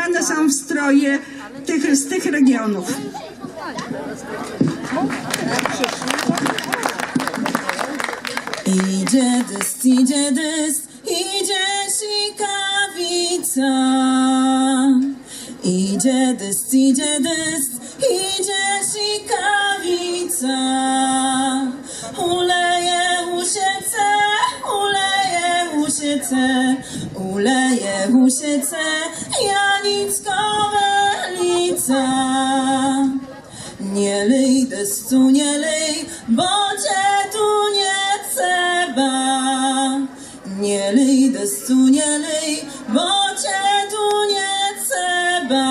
ubrane są w stroje tych, z tych regionów. Idzie dyst, idzie dyst, idzie sikawica. Idzie dyst, idzie dyst, idzie sikawica. Uleje usiece, uleje usiece, uleje usiece, Janickowe lica. Nie lej destu, nie lej, bo cię tu nie trzeba. Nie lej destu, nie lej, bo cię tu nie trzeba.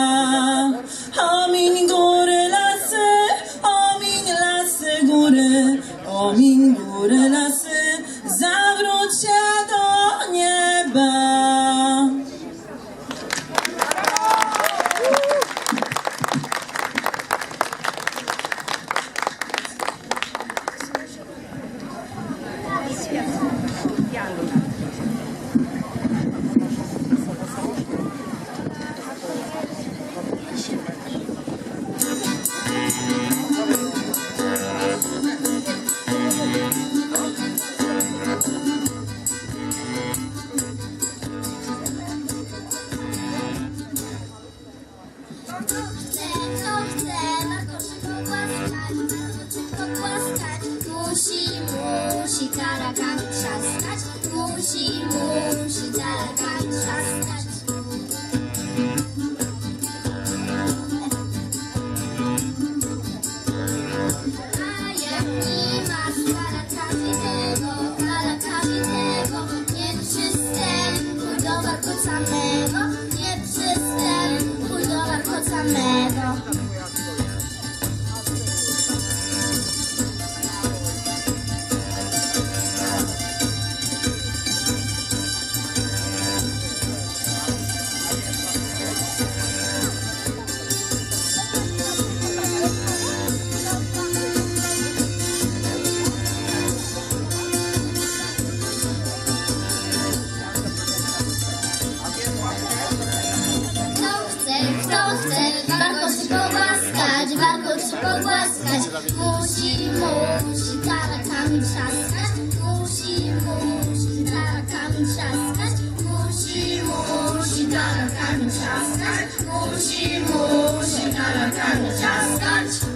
Omiń góry, lasy, omiń lasy, góry, omiń góry, lasy, kto chce, warto się pogłaskać, warto się pogłaskać. Musi, musi tarakami trzaskać, musi, musi tarakami trzaskać, musi, musi tarakami trzaskać, musi, musi tarakami trzaskać.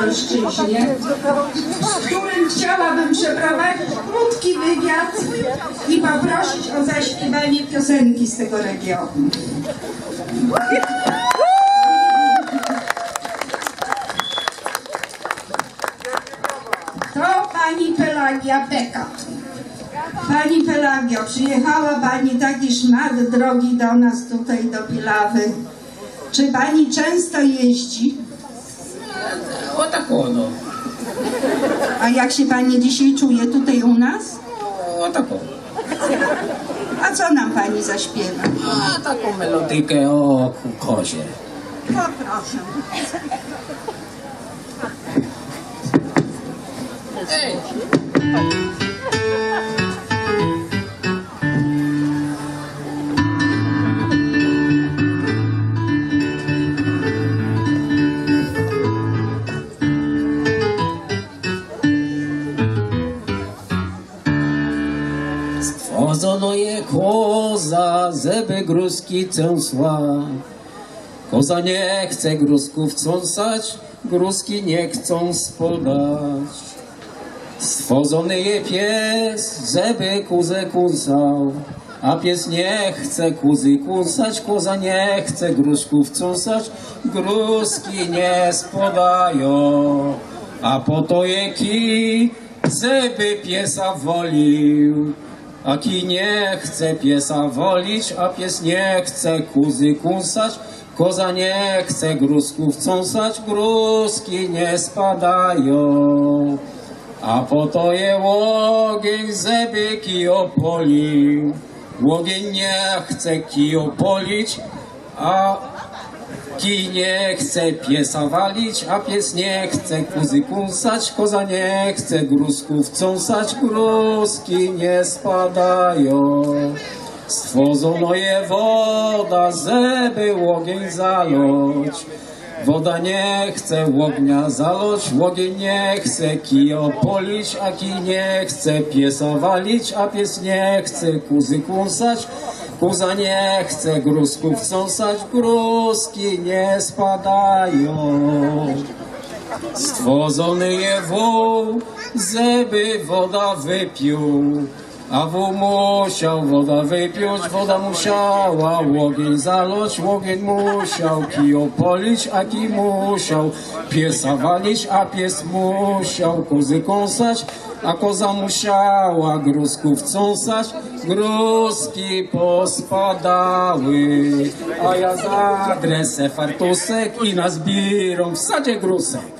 Lubelszczyźnie, z którym chciałabym przeprowadzić krótki wywiad i poprosić o zaśpiewanie piosenki z tego regionu. To pani Pelagia Bekat. Pani Pelagio, przyjechała Pani taki szmat drogi do nas tutaj do Pilawy. Czy Pani często jeździ? o tako no. A jak się pani dzisiaj czuje tutaj u nas? O, tak o. A co nam pani zaśpiewa? A taką melodykę o kozie. No proszę. Ej! Stworzono je koza, żeby gruski cęsła. Koza nie chce gruzków cąsać, gruski nie chcą spodać. Stworzony je pies, żeby kuzę kąsał, a pies nie chce kuzy kąsać, koza nie chce gruszków cąsać, gruski nie spodają. A po to je kij, żeby piesa wolił. A kij nie chce piesa wolić, a pies nie chce kuzy kąsać, koza nie chce gruzków cąsać, gruski nie spadają. A po to je łogień, żeby kij opolił. Łogień nie chce kij opolić, a kij nie chce piesa walić, a pies nie chce kuzy kąsać, koza nie chce gruzków cąsać, gruzki nie spadają. Stworzono je woda, żeby łogień zaloć. Woda nie chce łognia zaloć, łogień nie chce kij opolić, a kij nie chce piesa walić, a pies nie chce kuzy kąsać, Kuza nie chce gruzków cąsać, gruzki nie spadają. Stworzony je wół, żeby woda wypił. A wół musiał woda wypić, woda musiała łogień zaloć, łogień musiał kij polić, a kij musiał piesa walić, a pies musiał kozy kąsać, a koza musiała gruzków cąsać, gruzki pospadały, a ja za dresę fartusek i nazbieram w sadzie grusek.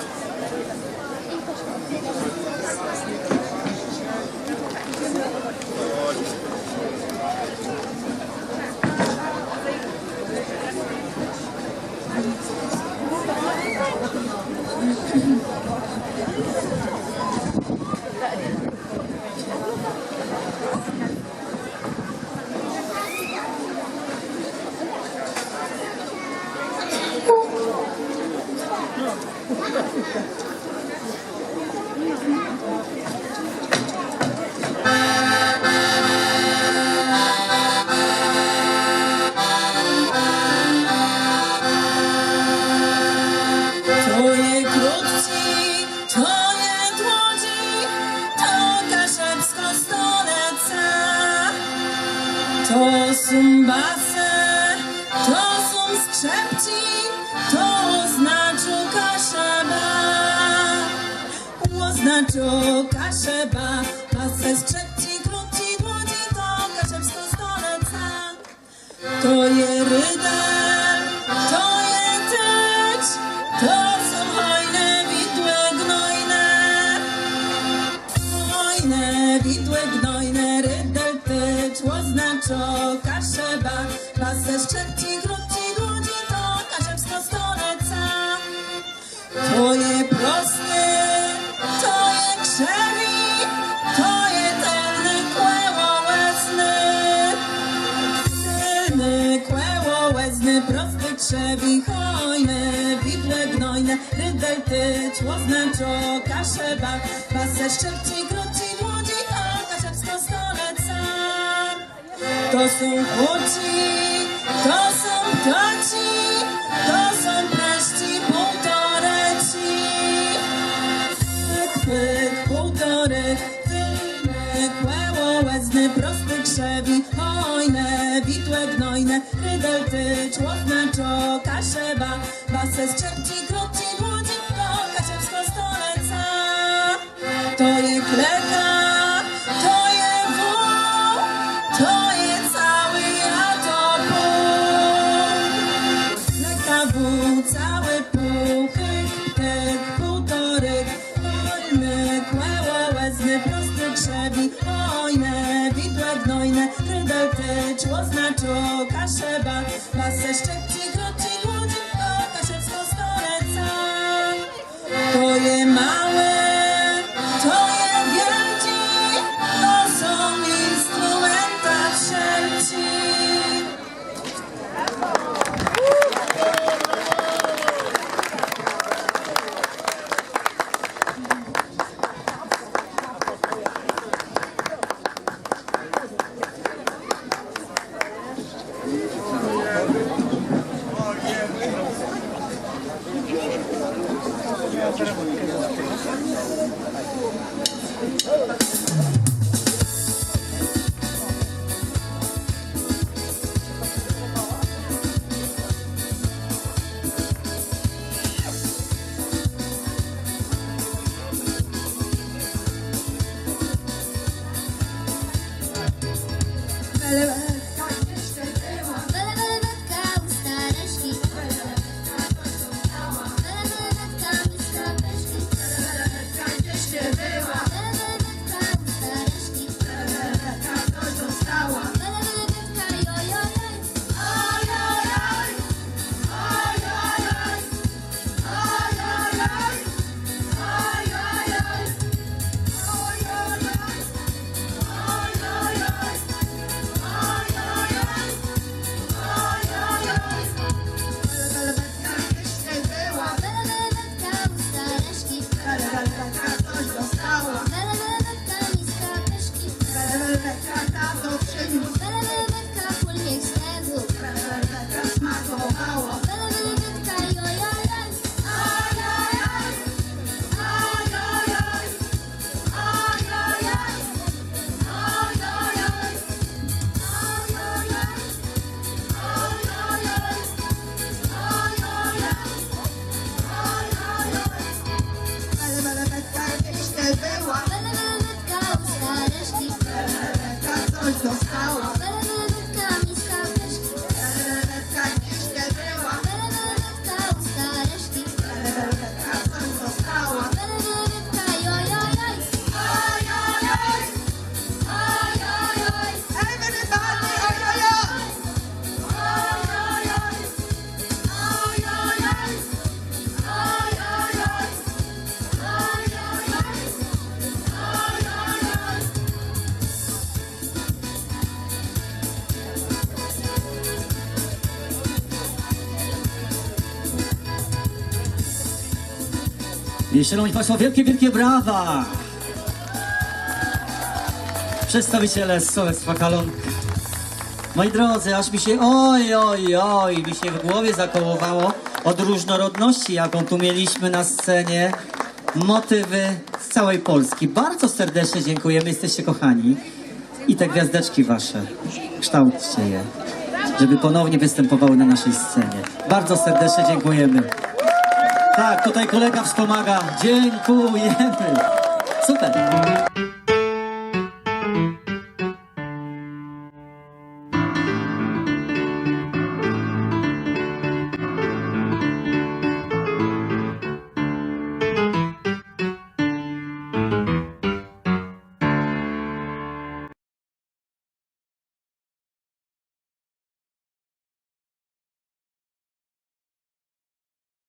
tyć, łoznaczo, kaszeba, pasę szczepci, króci, łodzi, a kaszebsko stoleca. To są chłoci, to są ptaci, to są preszci, półtoreci. Pyk, pyk, półtorek, tylny, kłeło, łezny, prosty krzewi, hojne, widłe gnojne, rydel tycz, łoznaczo, kaszeba, basę skrzepci, króci, To je kleka, Everyone, Jeszcze raz Państwo wielkie, wielkie brawa! Przedstawiciele Sołectwa Kalonka. Moi drodzy, aż mi się, oj, oj, oj, mi się w głowie zakołowało od różnorodności, jaką tu mieliśmy na scenie. Motywy z całej Polski. Bardzo serdecznie dziękujemy, jesteście kochani. I te gwiazdeczki wasze, kształćcie je, żeby ponownie występowały na naszej scenie. Bardzo serdecznie dziękujemy. Tak, tutaj kolega wspomaga. Dziękujemy. Super.